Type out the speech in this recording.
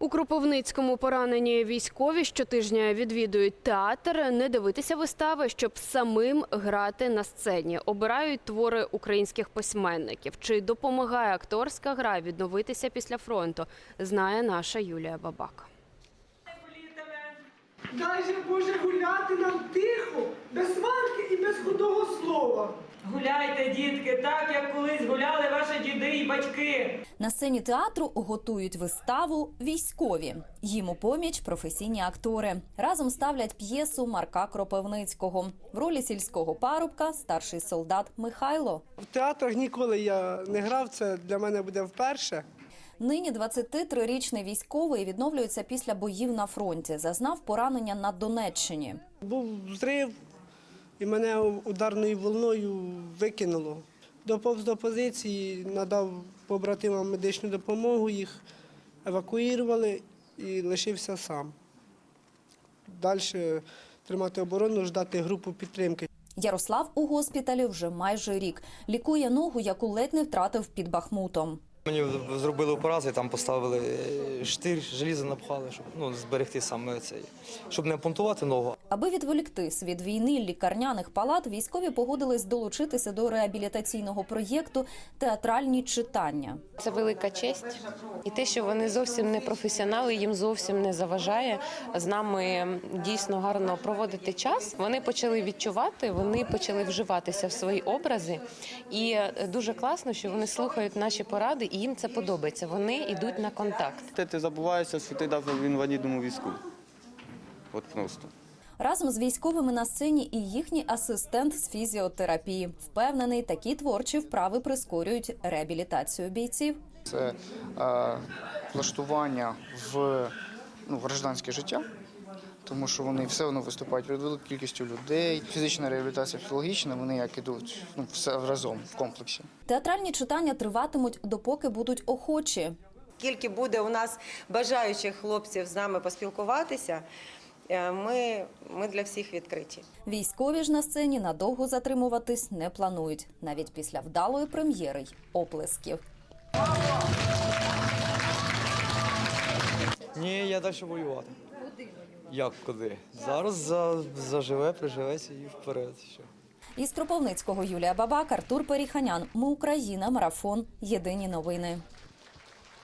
У Кропивницькому поранені військові щотижня відвідують театр, не дивитися вистави, щоб самим грати на сцені. Обирають твори українських письменників. Чи допомагає акторська гра відновитися після фронту? Знає наша Юлія Бабак. Дай же Боже гуляти нам тихо, без сварки і без худого слова. Гуляйте, дітки, так як колись гуляли батьки. На сцені театру готують виставу військові. Їм у поміч професійні актори. Разом ставлять п'єсу Марка Кропивницького. В ролі сільського парубка старший солдат Михайло. В театрах ніколи я не грав, це для мене буде вперше. Нині 23-річний військовий відновлюється після боїв на фронті. Зазнав поранення на Донеччині. Був зрив, і мене ударною волною викинуло. Доповз до позиції, надав побратимам медичну допомогу, їх евакуювали і лишився сам. Далі тримати оборону, ждати групу підтримки. Ярослав у госпіталі вже майже рік. Лікує ногу, яку ледь не втратив під Бахмутом. Мені зробили операцію, там поставили е, штир, желізо напхали, щоб ну, зберегти саме цей, щоб не понтувати ногу. Аби відволіктись від війни лікарняних палат, військові погодились долучитися до реабілітаційного проєкту Театральні читання. Це велика честь, і те, що вони зовсім не професіонали, їм зовсім не заважає з нами дійсно гарно проводити час. Вони почали відчувати, вони почали вживатися в свої образи, і дуже класно, що вони слухають наші поради, і їм це подобається. Вони йдуть на контакт. Те ти забуваєшся, що ти дав в інвалідному візку. От просто. Разом з військовими на сцені і їхній асистент з фізіотерапії. Впевнений, такі творчі вправи прискорюють реабілітацію бійців. це е, влаштування в ну, гражданське життя, тому що вони все одно виступають перед великою кількістю людей. Фізична реабілітація, психологічна, вони як ідуть ну, все разом в комплексі. Театральні читання триватимуть, допоки будуть охочі. Скільки буде у нас бажаючих хлопців з нами поспілкуватися, ми, ми для всіх відкриті. Військові ж на сцені надовго затримуватись не планують, навіть після вдалої прем'єри й оплесків. Ні, я далі воювати. Куди Як куди? Зараз за, заживе, приживеться і вперед. Що. Із Кропивницького Юлія Бабак, Артур Періханян. Ми Україна. Марафон. Єдині новини.